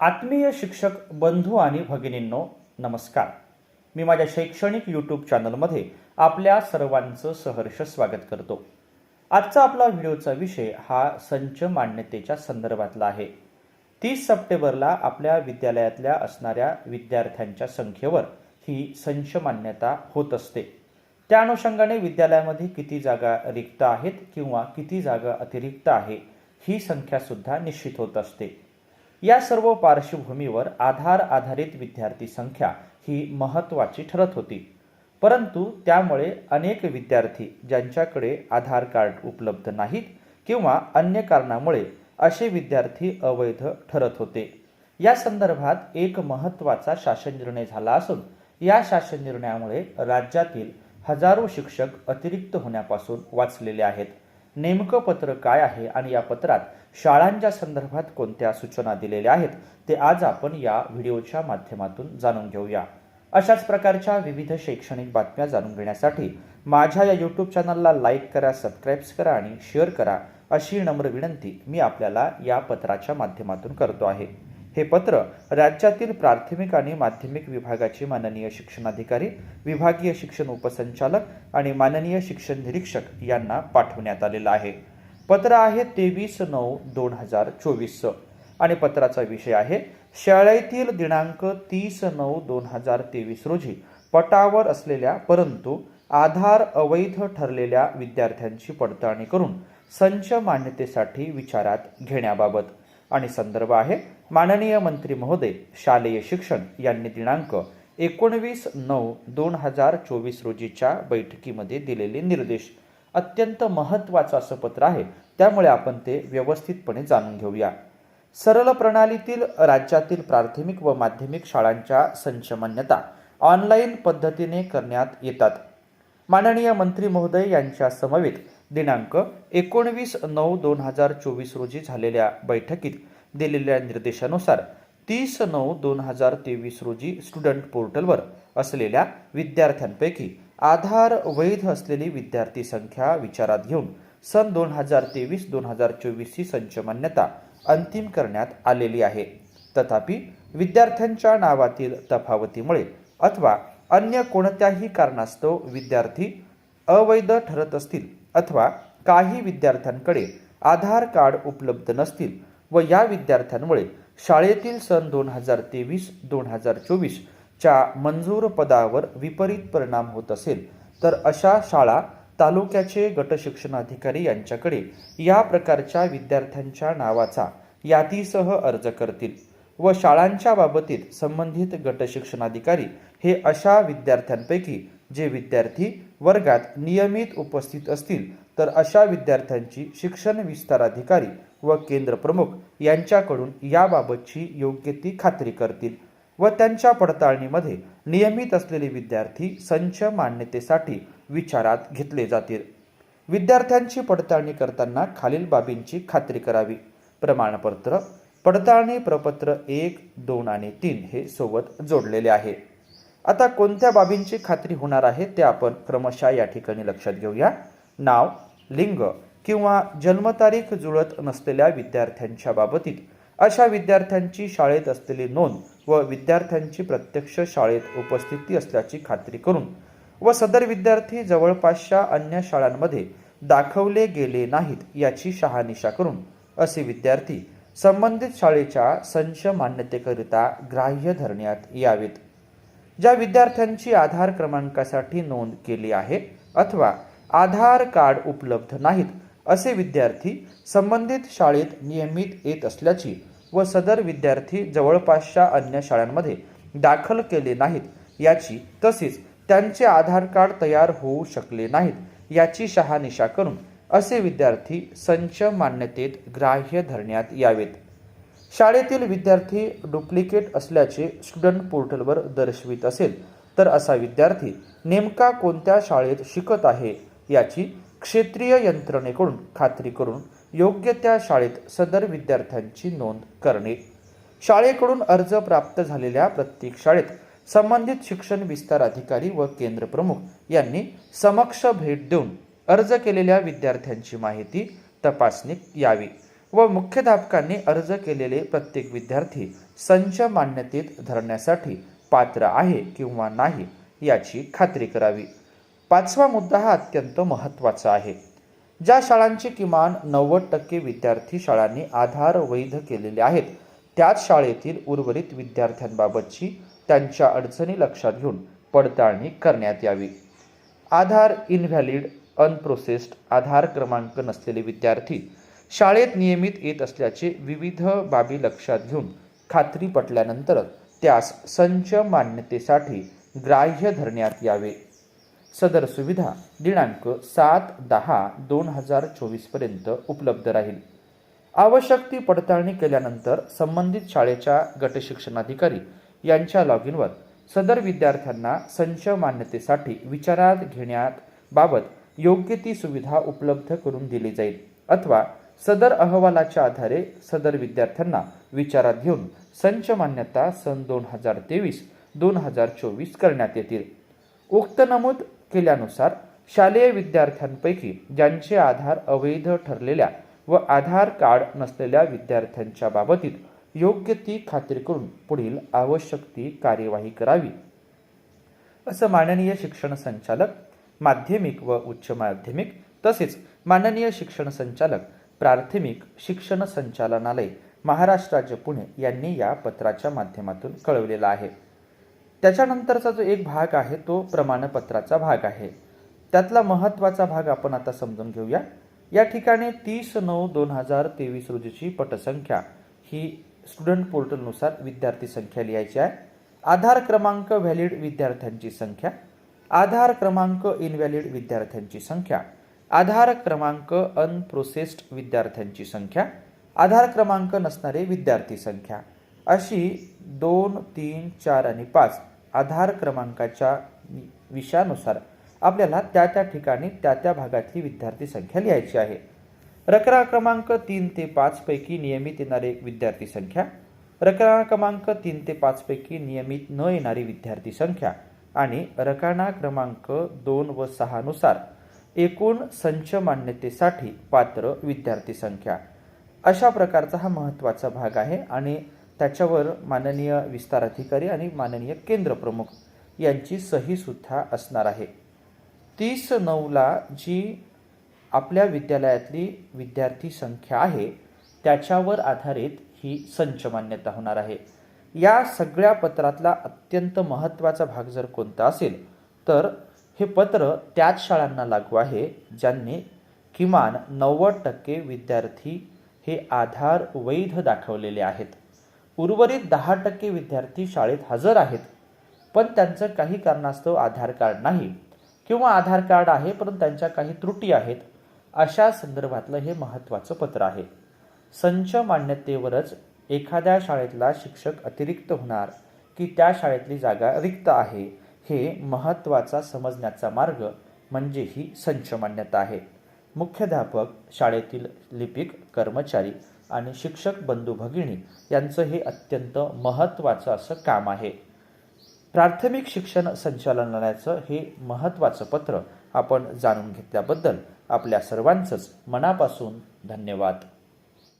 आत्मीय शिक्षक बंधू आणि भगिनींनो नमस्कार. मी माझ्या शैक्षणिक यूट्यूब चॅनलमध्ये आपल्या सर्वांचं सहर्ष स्वागत करतो. आजचा आपला व्हिडिओचा विषय हा संच मान्यतेच्या संदर्भातला आहे. तीस सप्टेंबरला आपल्या विद्यालयातल्या असणाऱ्या विद्यार्थ्यांच्या संख्येवर ही संच मान्यता होत असते. त्या अनुषंगाने विद्यालयामध्ये किती जागा रिक्त आहेत किंवा किती जागा अतिरिक्त आहे ही संख्यासुद्धा निश्चित होत असते. या सर्व पार्श्वभूमीवर आधार आधारित विद्यार्थी संख्या ही महत्त्वाची ठरत होती. परंतु त्यामुळे अनेक विद्यार्थी ज्यांच्याकडे आधार कार्ड उपलब्ध नाहीत किंवा अन्य कारणामुळे असे विद्यार्थी अवैध ठरत होते. या संदर्भात एक महत्त्वाचा शासन निर्णय झाला असून या शासन निर्णयामुळे राज्यातील हजारो शिक्षक अतिरिक्त होण्यापासून वाचलेले आहेत. नेमकं पत्र काय आहे आणि या पत्रात शाळांच्या संदर्भात कोणत्या सूचना दिलेल्या आहेत ते आज आपण या व्हिडिओच्या माध्यमातून जाणून घेऊया. अशाच प्रकारच्या विविध शैक्षणिक बातम्या जाणून घेण्यासाठी माझ्या या यूट्यूब चॅनलला लाईक करा सबस्क्राईब्स करा आणि शेअर करा अशी नम्र विनंती मी आपल्याला या पत्राच्या माध्यमातून करतो आहे. हे पत्र राज्यातील प्राथमिक आणि माध्यमिक विभागाचे माननीय शिक्षणाधिकारी विभागीय शिक्षण उपसंचालक आणि माननीय शिक्षण निरीक्षक यांना पाठवण्यात आलेलं आहे. पत्र आहे तेवीस नऊ दोन हजार चोवीस. आणि पत्राचा विषय आहे शाळेतील दिनांक तीस नऊ दोन हजार तेवीस रोजी पटावर असलेल्या परंतु आधार अवैध ठरलेल्या विद्यार्थ्यांची पडताळणी करून संच मान्यतेसाठी विचारात घेण्याबाबत. आणि संदर्भ आहे माननीय मंत्री महोदय शालेय शिक्षण यांनी दिनांक एकोणवीस नऊ दोन हजार चोवीस रोजीच्या बैठकीमध्ये दिलेले निर्देश. अत्यंत महत्त्वाचं असं पत्र आहे त्यामुळे आपण ते व्यवस्थितपणे जाणून घेऊया. सरल प्रणालीतील राज्यातील प्राथमिक व माध्यमिक शाळांच्या संचमान्यता ऑनलाईन पद्धतीने करण्यात येतात. माननीय मंत्री महोदय यांच्या समवेत दिनांक एकोणवीस नऊ दोन हजार चोवीस रोजी झालेल्या बैठकीत दिलेल्या निर्देशानुसार तीस नऊ दोन हजार तेवीस रोजी स्टुडंट पोर्टलवर असलेल्या विद्यार्थ्यांपैकी आधार वैध असलेली विद्यार्थी संख्या विचारात घेऊन सन दोन हजार तेवीस दोन हजार चोवीस ही संच मान्यता अंतिम करण्यात आलेली आहे. तथापि विद्यार्थ्यांच्या नावातील तफावतीमुळे अथवा अन्य कोणत्याही कारणास्तव विद्यार्थी अवैध ठरत असतील अथवा काही विद्यार्थ्यांकडे आधार कार्ड उपलब्ध नसतील व या विद्यार्थ्यांमुळे शाळेतील सन दोन हजार तेवीस दोन हजार चोवीसच्या मंजूर पदावर विपरीत परिणाम होत असेल तर अशा शाळा तालुक्याचे गटशिक्षणाधिकारी यांच्याकडे या प्रकारच्या विद्यार्थ्यांच्या नावाचा यादीसह अर्ज करतील व शाळांच्या बाबतीत संबंधित गटशिक्षणाधिकारी हे अशा विद्यार्थ्यांपैकी जे विद्यार्थी वर्गात नियमित उपस्थित असतील तर अशा विद्यार्थ्यांची शिक्षण विस्ताराधिकारी व केंद्र प्रमुख यांच्याकडून याबाबतची योग्य ती खात्री करतील व त्यांच्या पडताळणीमध्ये नियमित असलेले विद्यार्थी संच मान्यतेसाठी विचारात घेतले जातील. विद्यार्थ्यांची पडताळणी करताना खालील बाबींची खात्री करावी. प्रमाणपत्र पडताळणी प्रपत्र एक दोन आणि तीन हे सोबत जोडलेले आहे. आता कोणत्या बाबींची खात्री होणार आहे ते आपण क्रमशः या ठिकाणी लक्षात घेऊया. नाव लिंग किंवा जन्मतारीख जुळत नसलेल्या विद्यार्थ्यांच्या बाबतीत. अशा विद्यार्थ्यांची शाळेत असलेली नोंद व विद्यार्थ्यांची प्रत्यक्ष शाळेत उपस्थिती असल्याची खात्री करून व सदर विद्यार्थी जवळपासच्या अन्य शाळांमध्ये दाखवले गेले नाहीत याची शहानिशा करून असे विद्यार्थी संबंधित शाळेच्या संच मान्यतेकरिता ग्राह्य धरण्यात यावेत. ज्या विद्यार्थ्यांची आधार क्रमांकासाठी नोंद केली आहे अथवा आधार कार्ड उपलब्ध नाहीत असे विद्यार्थी संबंधित शाळेत नियमित येत असल्याची व सदर विद्यार्थी जवळपासच्या अन्य शाळांमध्ये दाखल केले नाहीत याची तसेच त्यांचे आधार कार्ड तयार होऊ शकले नाहीत याची शहानिशा करून असे विद्यार्थी संच मान्यतेत ग्राह्य धरण्यात यावेत. शाळेतील विद्यार्थी डुप्लिकेट असल्याचे स्टुडंट पोर्टलवर दर्शवित असेल तर असा विद्यार्थी नेमका कोणत्या शाळेत शिकत आहे याची क्षेत्रीय यंत्रणेकडून खात्री करून योग्य त्या शाळेत सदर विद्यार्थ्यांची नोंद करणे. शाळेकडून अर्ज प्राप्त झालेल्या प्रत्येक शाळेत संबंधित शिक्षण विस्तार अधिकारी व केंद्र प्रमुख यांनी समक्ष भेट देऊन अर्ज केलेल्या विद्यार्थ्यांची माहिती तपासणी यावी. व मुख्याध्यापकांनी अर्ज केलेले प्रत्येक विद्यार्थी संच मान्यतेत धरण्यासाठी पात्र आहे किंवा नाही याची खात्री करावी. पाचवा मुद्दा हा अत्यंत महत्त्वाचा आहे. ज्या शाळांचे किमान नव्वद टक्के विद्यार्थी शाळांनी आधार वैध केलेले आहेत त्याच शाळेतील उर्वरित विद्यार्थ्यांबाबतची त्यांच्या अडचणी लक्षात घेऊन पडताळणी करण्यात यावी. आधार इनव्हॅलिड अनप्रोसेस्ड आधार क्रमांक नसलेले विद्यार्थी शाळेत नियमित येत असल्याचे विविध बाबी लक्षात घेऊन खात्री पटल्यानंतर त्यास संच मान्यतेसाठी ग्राह्य धरण्यात यावे. सदर सुविधा दिनांक सात दहा दोन हजार चोवीसपर्यंत उपलब्ध राहील. आवश्यक ती पडताळणी केल्यानंतर संबंधित शाळेच्या गटशिक्षणाधिकारी यांच्या लॉग इनवर सदर विद्यार्थ्यांना संच मान्यतेसाठी विचारात घेण्यात बाबत योग्य ती सुविधा उपलब्ध करून दिली जाईल अथवा सदर अहवालाच्या आधारे सदर विद्यार्थ्यांना विचारात घेऊन संच मान्यता सन दोन हजार तेवीस दोन हजार चोवीस करण्यात येतील. उक्त नमूद केल्यानुसार शालेय विद्यार्थ्यांपैकी ज्यांचे आधार अवैध ठरलेल्या व आधार कार्ड नसलेल्या विद्यार्थ्यांच्या बाबतीत योग्य ती खात्री करून पुढील आवश्यक ती कार्यवाही करावी. असं माननीय शिक्षण संचालक माध्यमिक व उच्च माध्यमिक तसेच माननीय शिक्षण संचालक प्राथमिक शिक्षण संचालनालय महाराष्ट्र राज्य पुणे यांनी या पत्राच्या माध्यमातून कळवलेला आहे. त्याच्यानंतरचा जो एक भाग आहे तो प्रमाणपत्राचा भाग आहे. त्यातला महत्त्वाचा भाग आपण आता समजून घेऊया. या ठिकाणी तीस नऊ दोन हजार तेवीस रोजीची पटसंख्या ही स्टुडंट पोर्टलनुसार विद्यार्थी संख्या लिहायची आहे. आधार क्रमांक व्हॅलिड विद्यार्थ्यांची संख्या आधार क्रमांक इनव्हॅलिड विद्यार्थ्यांची संख्या आधार क्रमांक अनप्रोसेस्ड विद्यार्थ्यांची संख्या आधार क्रमांक नसणारे विद्यार्थी संख्या. अशी दोन तीन चार आणि पाच आधार क्रमांकाच्या विषयानुसार आपल्याला त्या त्या ठिकाणी त्या त्या भागातली विद्यार्थी संख्या लिहायची आहे. रकरा क्रमांक तीन ते पाच पैकी नियमित येणारे विद्यार्थी संख्या. रकरा क्रमांक तीन ते पाच पैकी नियमित न येणारी विद्यार्थी संख्या. आणि रकाना क्रमांक दोन व सहानुसार एकूण संच मान्यतेसाठी पात्र विद्यार्थी संख्या. अशा प्रकारचा हा महत्त्वाचा भाग आहे आणि त्याच्यावर माननीय विस्तार अधिकारी आणि माननीय केंद्र प्रमुख यांची सहीसुद्धा असणार आहे. तीस नऊला जी आपल्या विद्यालयातली विद्यार्थी संख्या आहे त्याच्यावर आधारित ही संच मान्यता होणार आहे. या सगळ्या पत्रातला अत्यंत महत्त्वाचा भाग जर कोणता असेल तर हे पत्र त्याच शाळांना लागू आहे ज्यांनी किमान नव्वद टक्के विद्यार्थी हे आधार वैध दाखवलेले आहेत. उर्वरित दहा टक्के विद्यार्थी शाळेत हजर आहेत. पण त्यांचं काही कारणास्तव आधार कार्ड नाही किंवा आधार कार्ड आहे परंतु त्यांच्या काही त्रुटी आहेत. अशा संदर्भातलं हे महत्त्वाचं पत्र आहे. संच मान्यतेवरच एखाद्या शाळेतला शिक्षक अतिरिक्त होणार की त्या शाळेतली जागा रिक्त आहे हे महत्त्वाचा समजण्याचा मार्ग म्हणजे ही संच मान्यता आहे. मुख्याध्यापक शाळेतील लिपिक कर्मचारी आणि शिक्षक बंधू भगिनी यांचं हे अत्यंत महत्त्वाचं असं काम आहे. प्राथमिक शिक्षण संचालनालयाचं हे महत्त्वाचं पत्र आपण जाणून घेतल्याबद्दल आपल्या सर्वांचंच मनापासून धन्यवाद.